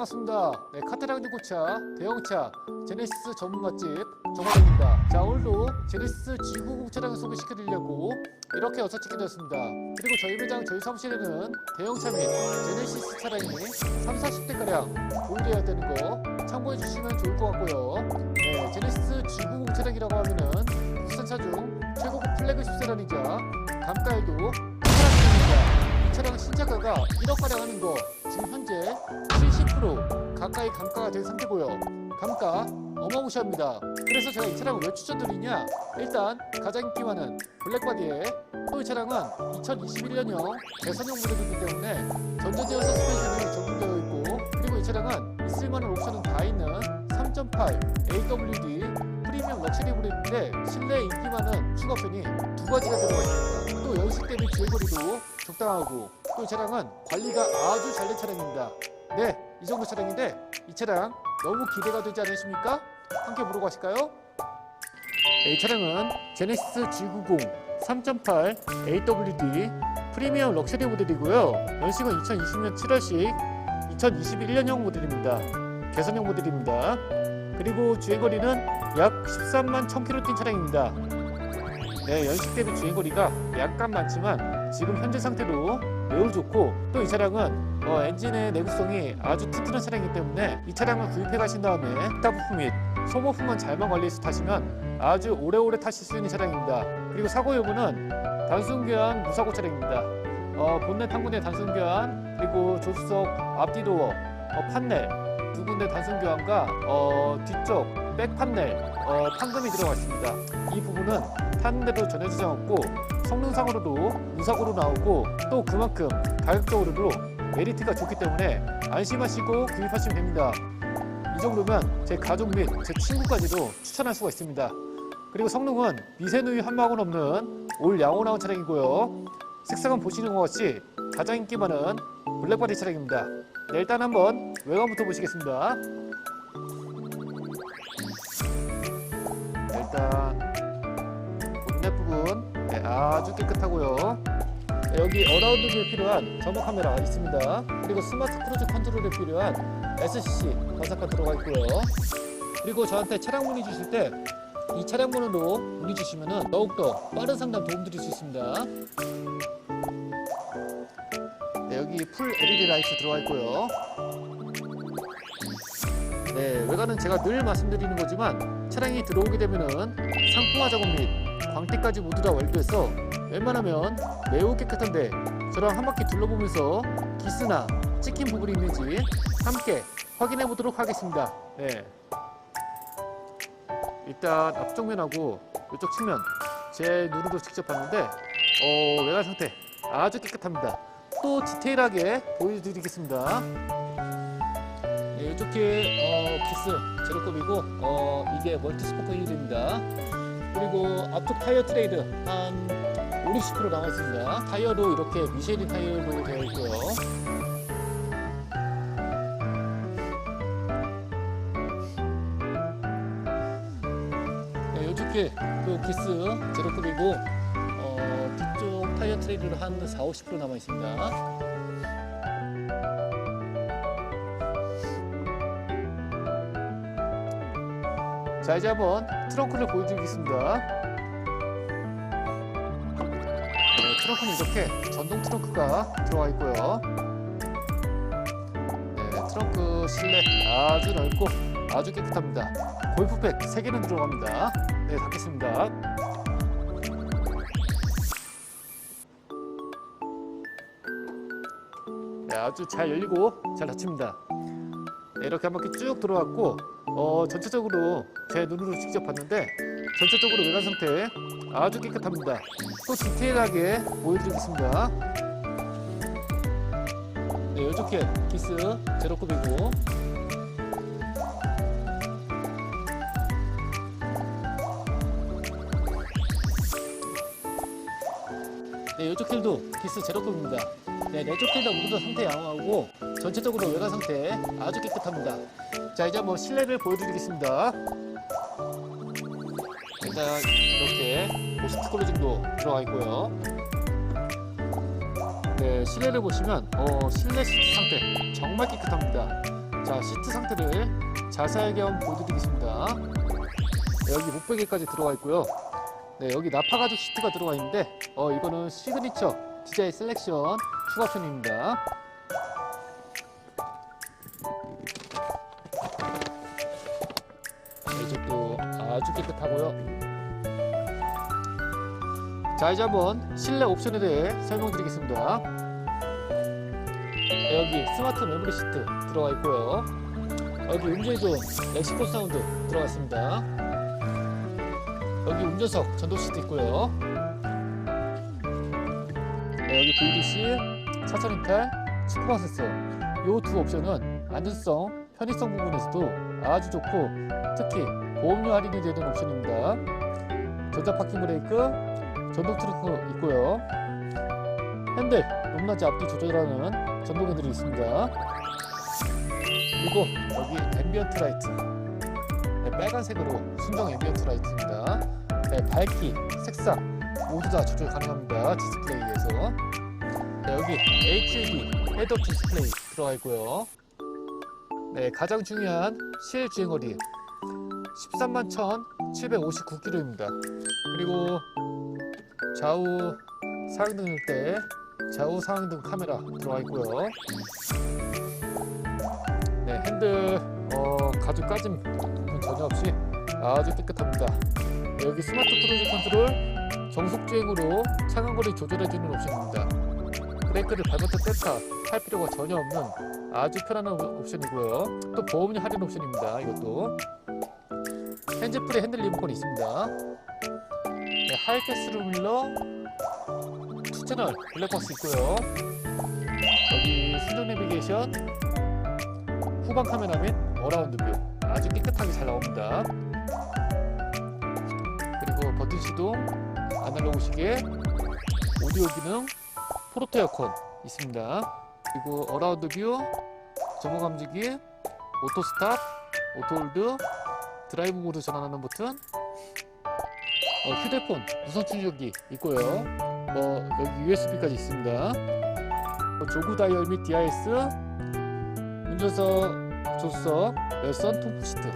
반갑습니다. 네, 카타랑 중고차, 대형차, 제네시스 전문 맛집 정화입니다. 자 오늘도 제네시스 G90 차량을 소개시켜드리려고 이렇게 어서 찍게 되었습니다. 그리고 저희 매장 저희 사무실에는 대형차 및 제네시스 차량이 3, 40대가량 보유되어야 되는 거 참고해 주시면 좋을 것 같고요. 네, 제네시스 G90 차량이라고 하면은 국산차 중 최고급 플래그십 세단이자 감가에도 차량 신차가가 1억가량 하는 거 지금 현재 70% 가까이 감가가 된 상태고요. 감가 어마무시합니다. 그래서 제가 이 차량을 왜 추천드리냐? 일단 가장 인기 많은 블랙바디에 또이 차량은 2021년형 대선형 모델이기 때문에 전자제어 서스펜션이 적용되어 있고 그리고 이 차량은 있을만한 옵션은 다 있는 3.8 AWD 프리미엄 럭셔리 모델인데 실내 인기 많은 추가옵션이 두 가지가 들어가 있습니다. 또 연식 대비 주행거리도 적당하고 또 이 차량은 관리가 아주 잘 된 차량입니다. 네, 이 정도 차량인데 이 차량 너무 기대가 되지 않으십니까? 함께 보러 가실까요? 네, 이 차량은 제네시스 G90 3.8 AWD 프리미엄 럭셔리 모델이고요. 연식은 2020년 7월식 2021년형 모델입니다. 개선형 모델입니다. 그리고 주행거리는 약 13만 1000km 뛴 차량입니다. 네, 연식 대비 주행거리가 약간 많지만 지금 현재 상태로 매우 좋고 또 이 차량은 어, 엔진의 내구성이 아주 튼튼한 차량이기 때문에 이 차량을 구입해 가신 다음에 기타 부품 및 소모품만 잘만 관리해서 타시면 아주 오래오래 타실 수 있는 차량입니다. 그리고 사고 여부는 단순 교환 무사고 차량입니다. 어, 본넷 한 군데 단순 교환 그리고 조수석 앞뒤 도어 어, 판넬 두 군데 단순 교환과 어, 뒤쪽 백 판넬 어, 판금이 들어가 있습니다. 이 부분은 타는 전혀 지장 없고 성능상으로도 무사고로 나오고 또 그만큼 가격적으로도 메리트가 좋기 때문에 안심하시고 구입하시면 됩니다. 이 정도면 제 가족 및 제 친구까지도 추천할 수가 있습니다. 그리고 성능은 미세누이 한 방울 없는 올 양호 나온 차량이고요. 색상은 보시는 것 같이 가장 인기 많은 블랙바디 차량입니다. 네, 일단 한번 외관부터 보시겠습니다. 네, 일단 아주 깨끗하고요. 네, 여기 어라운드에 필요한 점화 카메라 있습니다. 그리고 스마트 크루즈 컨트롤에 필요한 SCC 번사카 들어가 있고요. 그리고 저한테 차량 문의 주실 때 이 차량 번호로 문의 주시면 더욱더 빠른 상담 도움 드릴 수 있습니다. 네, 여기 풀 LED 라이트 들어가 있고요. 네, 외관은 제가 늘 말씀드리는 거지만 차량이 들어오게 되면은 상품화 작업 및 광택까지 모두 다 완료해서 웬만하면 매우 깨끗한데 저랑 한 바퀴 둘러보면서 기스나 찍힌 부분이 있는지 함께 확인해 보도록 하겠습니다. 네. 일단 앞쪽면하고 이쪽 측면 제 눈으로 직접 봤는데 어, 외관 상태 아주 깨끗합니다. 또 디테일하게 보여드리겠습니다. 네, 이쪽에 어, 기스 제로급이고 어, 이게 멀티스포크 휠입니다. 그리고 앞쪽 타이어 트레이드 한 5, 60% 남았습니다. 타이어도 이렇게 미쉐린 타이어로 되어 있고요. 네, 이쪽에 또 기스 제로급이고 어, 뒤쪽 타이어 트레이드로 한 4, 50% 남아 있습니다. 자 이제 한번 트렁크를 보여드리겠습니다. 네, 트렁크는 이렇게 전동 트렁크가 들어가 있고요. 네, 트렁크 실내 아주 넓고 아주 깨끗합니다. 골프백 3개는 들어갑니다. 네, 닫겠습니다. 네, 아주 잘 열리고 잘 닫힙니다. 네, 이렇게 한 바퀴 쭉 들어왔고 어, 전체적으로 제 눈으로 직접 봤는데 전체적으로 외관 상태 아주 깨끗합니다. 또 디테일하게 보여드리겠습니다. 네, 이쪽에 기스 제로급이고 네, 이쪽 휠도 기스 제로급입니다. 네, 내쪽 모두 다 상태 양호하고 전체적으로 외관 상태 아주 깨끗합니다. 자, 이제 한번 실내를 보여드리겠습니다. 일단 이렇게 보스트 클로징도 들어가 있고요. 네, 실내를 보시면 어, 실내 시트 상태 정말 깨끗합니다. 자 시트 상태를 자세하게 한번 보여드리겠습니다. 네, 여기 목베개까지 들어가 있고요. 네 여기 나파 가죽 시트가 들어가 있는데 어 이거는 시그니처 디자인 셀렉션 추가 옵션입니다. 네, 이쪽도 아주 깨끗하고요. 자 이제 한번 실내 옵션에 대해 설명드리겠습니다. 네, 여기 스마트 메모리 시트 들어가 있고요. 여기 음질도 렉시코 사운드 들어가 있습니다. 여기 운전석 시트 있고요. 네, 여기 VDC, 차선 이탈, 축구방 센서 이두 옵션은 안전성, 편의성 부분에서도 아주 좋고 특히 보험료 할인이 되는 옵션입니다. 전자 파킹 브레이크, 전동 트렁크 있고요. 핸들, 높낮이 앞뒤 조절하는 전동 핸들이 있습니다. 그리고 여기 앰비언트 라이트 네, 빨간색으로 순정 앰비언트 라이트입니다. 네, 밝기, 색상 모두 다 조절 가능합니다. 디스플레이에서 네, 여기 HUD 헤드업 디스플레이 들어가 있고요. 네, 가장 중요한 실 주행거리 13만 1,759km입니다. 그리고 좌우 상등일 때 좌우 상등 카메라 들어가 있고요. 네, 핸들 어, 가죽 까짐 전혀 없이 아주 깨끗합니다. 네, 여기 스마트 크루즈 컨트롤 정속 주행으로 차간 거리 조절해주는 옵션입니다. 브레이크를 밟았다 뗐다 할 필요가 전혀 없는 아주 편안한 옵- 옵션이고요. 또 보험료 할인 옵션입니다. 이것도 핸즈프리 핸들 리모컨이 있습니다. 네, 하이패스 룸밀러 투 채널 블랙박스 있고요. 여기 순정 내비게이션 후방 카메라 및 어라운드 뷰 아주 깨끗하게 잘 나옵니다. 그리고 버튼 시동, 아날로그 시계, 오디오 기능, 포르토 에어컨 있습니다. 그리고 어라운드 뷰, 점호 감지기, 오토 스탑, 오토 홀드, 드라이브 모드 전환하는 버튼, 어, 휴대폰 무선 충전기 있고요. 뭐 여기 USB까지 있습니다. 뭐 조구 다이얼 및 DIS, 운전석, 조수석, 열선, 통풍 시트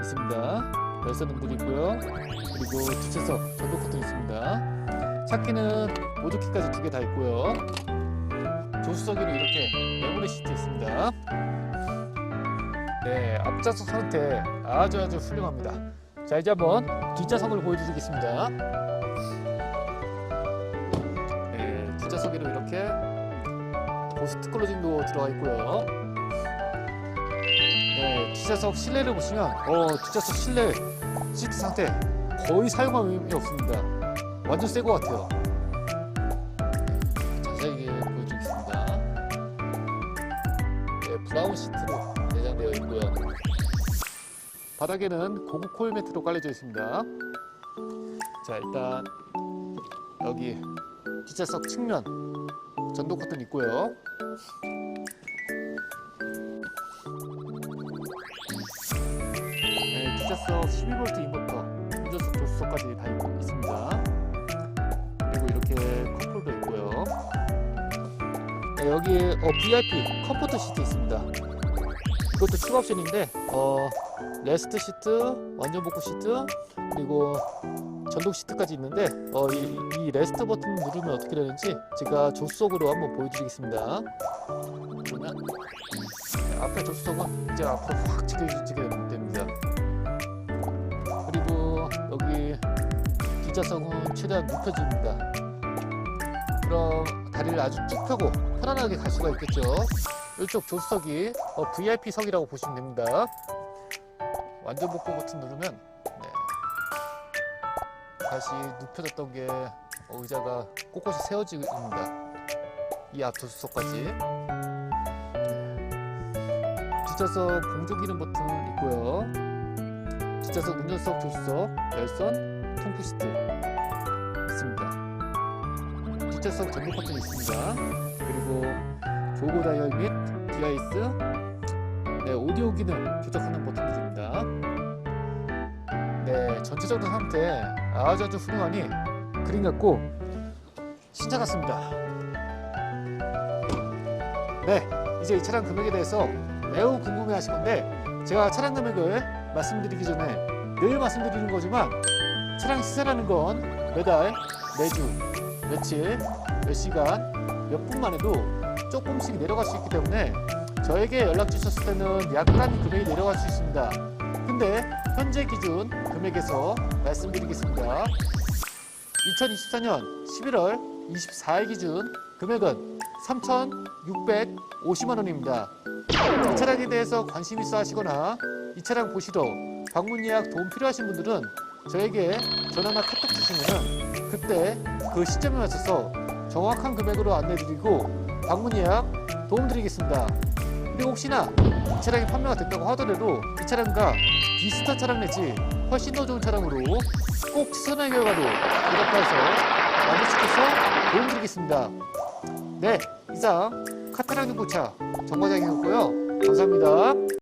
있습니다. 열선 등들이 있고요. 그리고 뒷좌석 전동 커튼 있습니다. 차키는 모드키까지 두 개 다 있고요. 조수석에는 이렇게 메모리 시트 있습니다. 네, 앞좌석 상태 아주 아주 훌륭합니다. 자 이제 한번 뒷좌석을 보여드리겠습니다. 네, 뒷좌석에는 이렇게 고스트 클로징도 들어가 있고요. 네, 뒷좌석 실내를 보시면 어 뒷좌석 실내 시트 상태 거의 사용한 의미 없습니다. 완전 새 것 같아요. 자세하게 보여드리겠습니다. 네, 브라운 시트로 내장되어 있고요. 바닥에는 고급 코일 매트로 깔려져 있습니다. 자 일단 여기 뒷좌석 측면 전동 커튼 있고요. 12V 인버터, 운전석 조수석까지 다 있습니다. 그리고 이렇게 컵홀더 있고요. 네, 여기 어, VIP 컴포트 시트 있습니다. 이것도 추가 옵션인데 어, 레스트 시트, 완전 복구 시트, 그리고 전동 시트까지 있는데 어, 이, 이 레스트 버튼 누르면 어떻게 되는지 제가 조수석으로 한번 보여드리겠습니다. 그러면 네, 앞에 조수석은 이제 앞으로 확 지켜지게 됩니다. 뒷좌석은 최대한 눕혀줍니다. 그럼 다리를 아주 쭉 펴고 편안하게 갈 수가 있겠죠. 이쪽 조수석이 어, VIP석이라고 보시면 됩니다. 완전 복구 버튼 누르면 네. 다시 눕혀졌던 게 어, 의자가 꼿꼿이 세워집니다. 이 앞 조수석까지. 네. 뒷좌석 공조 기능 버튼 있고요. 뒷좌석 운전석 조수석 열선 통풍 시트 있습니다. 뒷좌석 전동 버튼 있습니다. 그리고 조고 다이얼 및 디아이스 네, 오디오 기능 조작하는 버튼들입니다. 네, 전체적인 상태 아주 아주 훌륭하니 그림 같고 신차 같습니다. 네, 이제 이 차량 금액에 대해서 매우 궁금해 하실 건데 제가 차량 금액을 말씀드리기 전에 늘 말씀드리는 거지만 차량 시세라는 건 매달, 매주, 며칠, 몇 시간, 몇 분만 해도 조금씩 내려갈 수 있기 때문에 저에게 연락 주셨을 때는 약간 금액이 내려갈 수 있습니다. 근데 현재 기준 금액에서 말씀드리겠습니다. 2024년 11월 24일 기준 금액은 3,650만 원입니다. 이 차량에 대해서 관심 있어 하시거나 이 차량 보시러 방문 예약 도움 필요하신 분들은 저에게 전화나 카톡 주시면은 그때 그 시점에 맞춰서 정확한 금액으로 안내드리고 방문 예약 도움드리겠습니다. 그리고 혹시나 이 차량이 판매가 됐다고 하더라도 이 차량과 비슷한 차량 내지 훨씬 더 좋은 차량으로 꼭 시선의 결과로 대답해서 완료시켜서 도움드리겠습니다. 네, 이상 카타랑 중고차 정과장이었고요. 감사합니다.